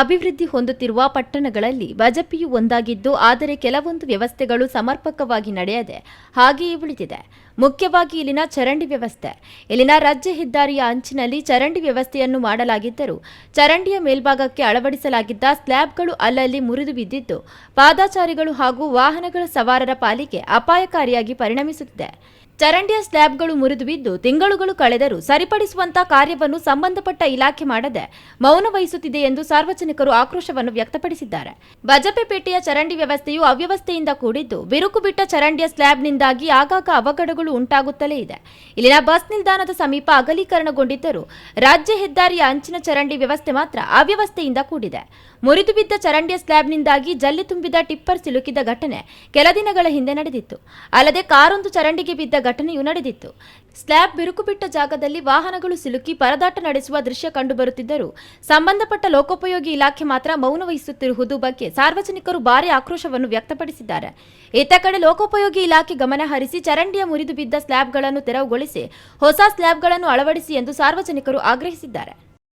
ಅಭಿವೃದ್ಧಿ ಹೊಂದುತ್ತಿರುವ ಪಟ್ಟಣಗಳಲ್ಲಿ ಬಜಪಿಯು ಒಂದಾಗಿದ್ದು ಆದರೆ ಕೆಲವೊಂದು ವ್ಯವಸ್ಥೆಗಳು ಸಮರ್ಪಕವಾಗಿ ನಡೆಯದೆ ಹಾಗೆಯೇ ಉಳಿದಿದೆ. ಮುಖ್ಯವಾಗಿ ಇಲ್ಲಿನ ಚರಂಡಿ ವ್ಯವಸ್ಥೆ. ಇಲ್ಲಿನ ರಾಜ್ಯ ಹೆದ್ದಾರಿಯ ಅಂಚಿನಲ್ಲಿ ಚರಂಡಿ ವ್ಯವಸ್ಥೆಯನ್ನು ಮಾಡಲಾಗಿದ್ದರೂ ಚರಂಡಿಯ ಮೇಲ್ಭಾಗಕ್ಕೆ ಅಳವಡಿಸಲಾಗಿದ್ದ ಸ್ಲ್ಯಾಬ್ಗಳು ಅಲ್ಲಲ್ಲಿ ಮುರಿದು ಬಿದ್ದಿದ್ದು, ಪಾದಾಚಾರಿಗಳು ಹಾಗೂ ವಾಹನಗಳ ಸವಾರರ ಪಾಲಿಗೆ ಅಪಾಯಕಾರಿಯಾಗಿ ಪರಿಣಮಿಸುತ್ತಿದೆ. ಚರಂಡಿಯ ಸ್ಲ್ಯಾಬ್ಗಳು ಮುರಿದು ಬಿದ್ದು ತಿಂಗಳುಗಳು ಕಳೆದರೂ ಸರಿಪಡಿಸುವಂತಹ ಕಾರ್ಯವನ್ನು ಸಂಬಂಧಪಟ್ಟ ಇಲಾಖೆ ಮಾಡದೆ ಮೌನ ವಹಿಸುತ್ತಿದೆ ಎಂದು ಸಾರ್ವಜನಿಕರು ಆಕ್ರೋಶವನ್ನು ವ್ಯಕ್ತಪಡಿಸಿದ್ದಾರೆ. ಬಜಪೆಪೇಟೆಯ ಚರಂಡಿ ವ್ಯವಸ್ಥೆಯು ಅವ್ಯವಸ್ಥೆಯಿಂದ ಕೂಡಿದ್ದು, ಬಿರುಕು ಬಿಟ್ಟ ಚರಂಡಿಯ ಸ್ಲ್ಯಾಬ್ನಿಂದಾಗಿ ಆಗಾಗ ಅವಘಡಗಳು ಉಂಟಾಗುತ್ತಲೇ ಇದೆ. ಇಲ್ಲಿನ ಬಸ್ ನಿಲ್ದಾಣದ ಸಮೀಪ ಅಗಲೀಕರಣಗೊಂಡಿದ್ದರೂ ರಾಜ್ಯ ಹೆದ್ದಾರಿಯ ಅಂಚಿನ ಚರಂಡಿ ವ್ಯವಸ್ಥೆ ಮಾತ್ರ ಅವ್ಯವಸ್ಥೆಯಿಂದ ಕೂಡಿದೆ. ಮುರಿದು ಬಿದ್ದ ಚರಂಡಿಯ ಸ್ಲ್ಯಾಬ್ನಿಂದಾಗಿ ಜಲ್ಲಿ ತುಂಬಿದ ಟಿಪ್ಪರ್ ಸಿಲುಕಿದ ಘಟನೆ ಕೆಲ ದಿನಗಳ ಹಿಂದೆ ನಡೆದಿತ್ತು. ಅಲ್ಲದೆ ಕಾರೊಂದು ಚರಂಡಿಗೆ ಬಿದ್ದ ಘಟನೆಯೂ ನಡೆದಿತ್ತು. ಸ್ಲ್ಯಾಬ್ ಬಿರುಕು ಬಿಟ್ಟ ಜಾಗದಲ್ಲಿ ವಾಹನಗಳು ಸಿಲುಕಿ ಪರದಾಟ ನಡೆಸುವ ದೃಶ್ಯ ಕಂಡುಬರುತ್ತಿದ್ದರೂ ಸಂಬಂಧಪಟ್ಟ ಲೋಕೋಪಯೋಗಿ ಇಲಾಖೆ ಮಾತ್ರ ಮೌನ ವಹಿಸುತ್ತಿರುವುದು ಬಗ್ಗೆ ಸಾರ್ವಜನಿಕರು ಭಾರಿ ಆಕ್ರೋಶವನ್ನು ವ್ಯಕ್ತಪಡಿಸಿದ್ದಾರೆ. ಇತ್ತ ಕಡೆ ಲೋಕೋಪಯೋಗಿ ಇಲಾಖೆ ಗಮನ ಹರಿಸಿ ಚರಂಡಿಯ ಬಿದ್ದ ಸ್ಲ್ಯಾಬ್ಗಳನ್ನು ತೆರವುಗೊಳಿಸಿ ಹೊಸ ಸ್ಲ್ಯಾಬ್ಗಳನ್ನು ಅಳವಡಿಸಿ ಎಂದು ಸಾರ್ವಜನಿಕರು ಆಗ್ರಹಿಸಿದ್ದಾರೆ.